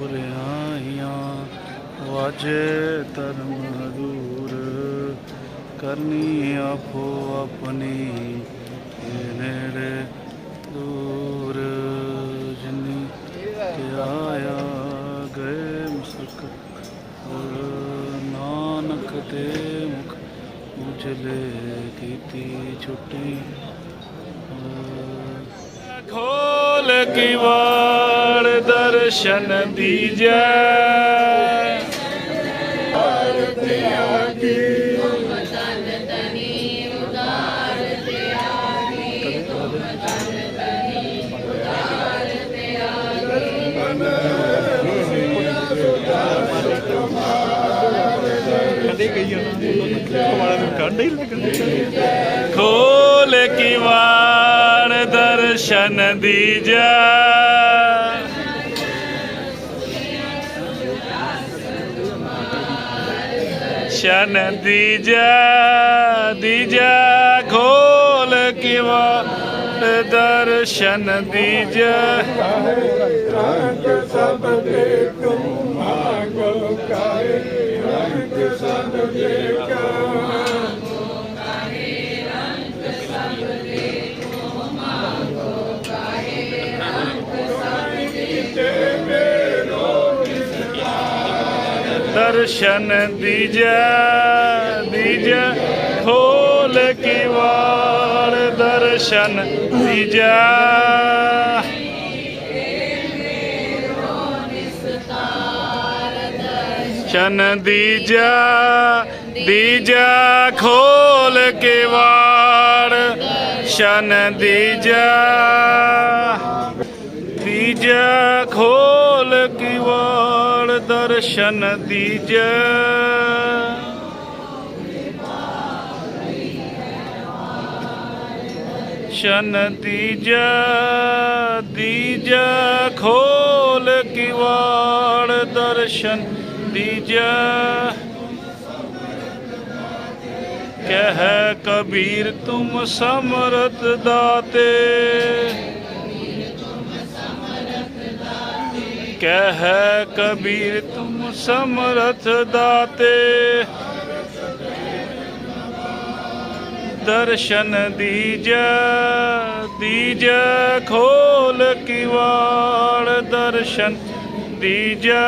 और यहाँ यहाँ वजह धर्म ਕਰਨੀ ਆਪੋ ਆਪਣੀ, ਨੇੜੇ ਦੂਰ ਜਿਨੀ ਆਇਆ ਗਏ ਮੁਸਕ ਨਾਨਕ ਤੇ ਮੁਖ ਉਜਲੇ ਕੀਤੀ ਛੁੱਟੀ। ਖੋਲ ਕੀ ਵਾਰ ਦਰਸ਼ਨ ਦੀਜੈ। ਖੋਲ ਕੀ ਵਾਰ ਦਰਸ਼ਨ ਦੀਜੈ ਸ਼ਨ ਦੀਜੈ ਦੀਜੈ ਖੋਲ ਕੀ ਵਾਰ ਦਰਸ਼ਨ ਦਰਸ਼ਨ ਦੀਜੈ ਦੀਜੈ, ਖੋਲ ਕੀ ਵਾਰ ਦਰਸ਼ਨ ਦੀਜੈ। ਸ਼ਨ ਦੀਜੈ ਦੀਜੈ, ਖੋਲ ਕੇ ਵਾਰ ਸ਼ਨ ਦੀਜੈ। ਦੀਜੈ, ਖੋਲ ਦਰਸ਼ਨ ਦੀਜੈ। ਸ਼ਨ ਦੀਜੈ ਦੀਜੈ ਖੋਲ ਕਿਵਾੜ ਦਰਸ਼ਨ ਦੀਜੈ। ਕਹਿ ਕਬੀਰ ਤੁਮ ਸਮਰਤ ਦਾਤੇ। ਕਹਿ ਕਬੀਰ ਤੁਮ ਸਮਰਥ ਦਾਤੇ। ਦਰਸ਼ਨ ਦੀਜੈ ਦੀਜੈ ਖੋਲ ਕਿਵਾੜ। ਵਾਰ ਦਰਸ਼ਨ ਦੀਜੈ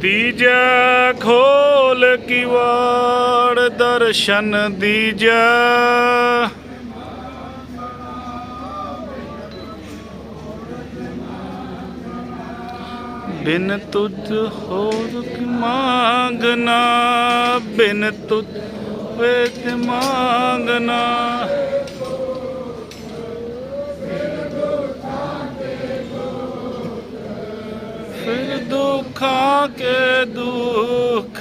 ਦੀਜੈ ਖੋਲ ਕਿਵਾੜ ਦਰਸ਼ਨ ਦੀਜੈ। ਬਿਨ ਤੁਧ ਹੋਰ ਕੀ ਮੰਗਨਾ ਬਿਨ ਤੁਧ ਵੇਤ ਮੰਗਨਾ। ਦੁੱਖਾਂ ਕੇ ਦੁੱਖ।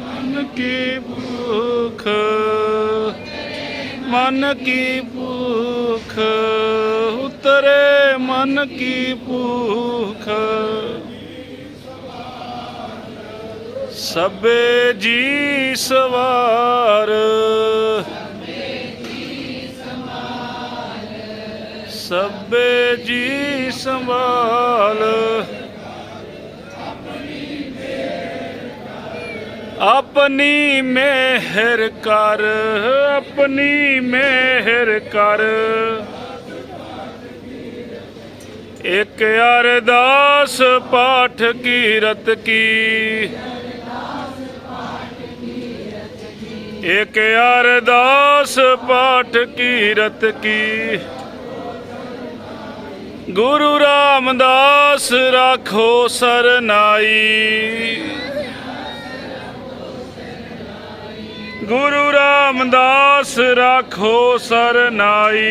ਮਨ ਕੀ ਭੁੱਖ ਮਨ ਕੀ ਭੁੱਖ ਉਤਰੇ ਮਨ ਕੀ ਭੁੱਖ। ਸਭੇ ਜੀ ਸਵਾਰ। ਸਭੇ ਜੀ ਸੰਭਾਲ। ਆਪਣੀ ਮਿਹਰ ਕਰ, ਆਪਣੀ ਮਿਹਰ ਕਰ। ਇੱਕ ਅਰਦਾਸ ਪਾਠ ਕੀਰਤ ਕੀ। ਇਕ ਅਰਦਾਸ ਪਾਠ ਕੀਰਤ ਕੀ। ਗੁਰੂ ਰਾਮਦਾਸ ਰਾਖੋ ਸਰਨਾਈ। ਗੁਰੂ ਰਾਮਦਾਸ ਰਾਖੋ ਸਰਨਾਈ।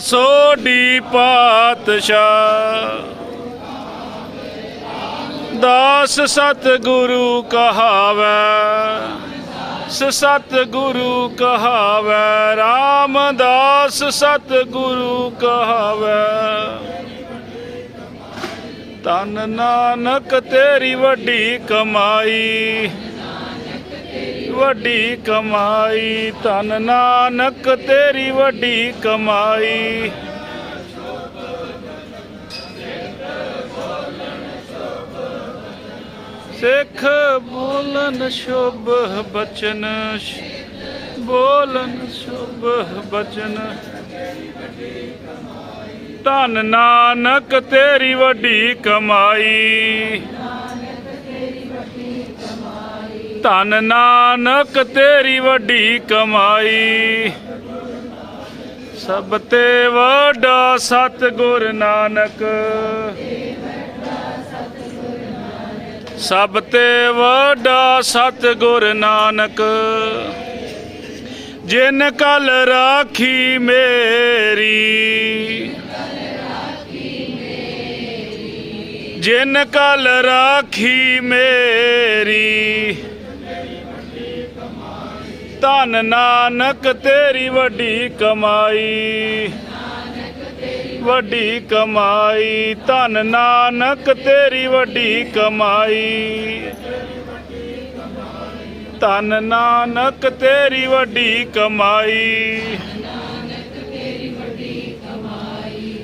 ਸੋਢੀ ਪਾਤਸ਼ਾਹ। ਦਾਸ ਸਤ ਗੁਰੂ ਕਹਾਵੈ ਸਤ ਗੁਰੂ ਕਹਾਵੈ, ਰਾਮਦਾਸ ਸਤ ਗੁਰੂ ਕਹਾਵੈ। ਤਨ ਨਾਨਕ ਤੇਰੀ ਵੱਡੀ ਕਮਾਈ ਵੱਡੀ ਕਮਾਈ ਤਨ ਨਾਨਕ, ਤੇਰੀ ਵੱਡੀ ਕਮਾਈ। ਸਿੱਖ ਬੋਲਨ ਸ਼ੁਭ ਬਚਨ ਬੋਲਨ ਸ਼ੁਭ ਬਚਨ। ਧਨ ਨਾਨਕ, ਤੇਰੀ ਵੱਡੀ ਕਮਾਈ। ਧਨ ਨਾਨਕ, ਤੇਰੀ ਵੱਡੀ ਕਮਾਈ। ਸਭ ਤੇ ਵੱਡਾ ਸਤਿਗੁਰ ਨਾਨਕ। ਸਭ ਤੇ ਵੱਡਾ ਸਤਿਗੁਰ ਨਾਨਕ। ਜਿਨ ਕਲ ਰਾਖੀ ਮੇਰੀ। ਜਿਨ ਕਲ ਰਾਖੀ ਮੇਰੀ। ਧਨ ਨਾਨਕ ਤੇਰੀ ਵੱਡੀ ਕਮਾਈ। ਵੱਡੀ ਕਮਾਈ, ਧਨ ਨਾਨਕ ਤੇਰੀ ਵੱਡੀ ਕਮਾਈ। ਧਨ ਨਾਨਕ ਤੇਰੀ ਵੱਡੀ ਕਮਾਈ।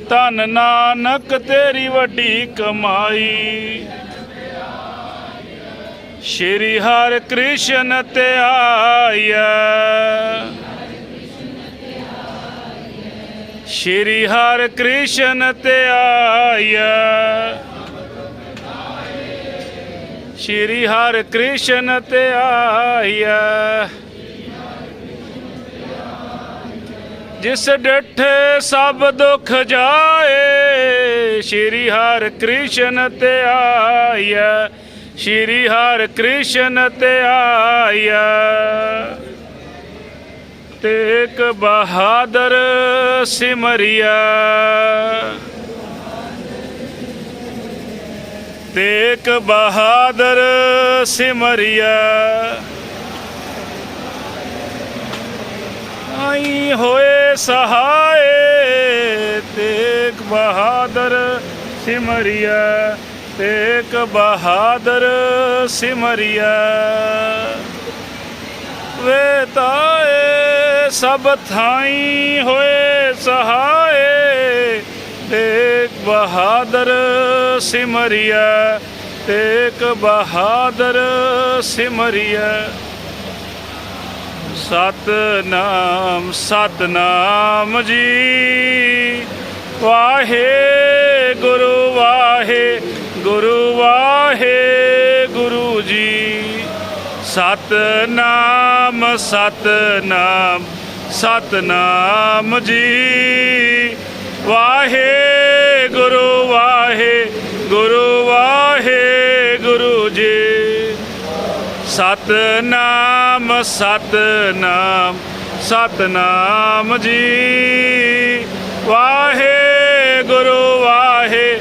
ਧਨ ਨਾਨਕ ਤੇਰੀ ਵੱਡੀ ਕਮਾਈ। ਸ਼੍ਰੀ ਹਰਿ ਕ੍ਰਿਸ਼ਨ ਤੇ ਆਇਆ ਸ਼੍ਰੀ ਹਰਿ ਕ੍ਰਿਸ਼ਨ ਤੇ ਆਇਆ ਸ਼੍ਰੀ ਹਰਿ ਕ੍ਰਿਸ਼ਨ ਤੇ ਆਇਆ ਜਿਸ ਡਿਠੇ ਸਭ ਦੁੱਖ ਜਾਏ, ਸ਼੍ਰੀ ਹਰਿ ਕ੍ਰਿਸ਼ਨ ਤੇ ਆਇਆ ਸ਼੍ਰੀ ਹਰਿ ਕ੍ਰਿਸ਼ਨ ਤੇ ਆਇਆ। ਤੇਕ ਬਹਾਦਰ ਸਿਮਰਿਆ। ਤੇਕ ਬਹਾਦਰ ਸਿਮਰਿਆ। ਆਈ ਹੋਏ ਸਹਾਏ ਤੇਕ ਬਹਾਦਰ ਸਿਮਰਿਆ। ਤੇਕ ਬਹਾਦਰ ਸਿਮਰਿਆ ਵੇ ਤਾਏ ਸਭ ਥਾਈ ਹੋਏ ਸਹਾਏ। ਤੇਕ ਬਹਾਦਰ ਸਿਮਰਿਆ ਤੇਕ ਬਹਾਦਰ ਸਿਮਰਿਆ ਸਤਨਾਮ ਸਤਨਾਮ ਜੀ। ਵਾਹੇ ਗੁਰੂ, ਵਾਹੇ ਗੁਰੂ ਵਾਹੇ ਗੁਰੂ ਜੀ। ਸਤਨਾਮ ਸਤਨਾਮ ਸਤਨਾਮ ਜੀ। ਵਾਹੇ ਗੁਰੂ ਵਾਹੇ ਗੁਰੂ ਜੀ। ਸਤਨਾਮ ਸਤਨਾਮ ਸਤਨਾਮ ਜੀ। ਵਾਹੇ ਗੁਰੂ ਵਾਹੇ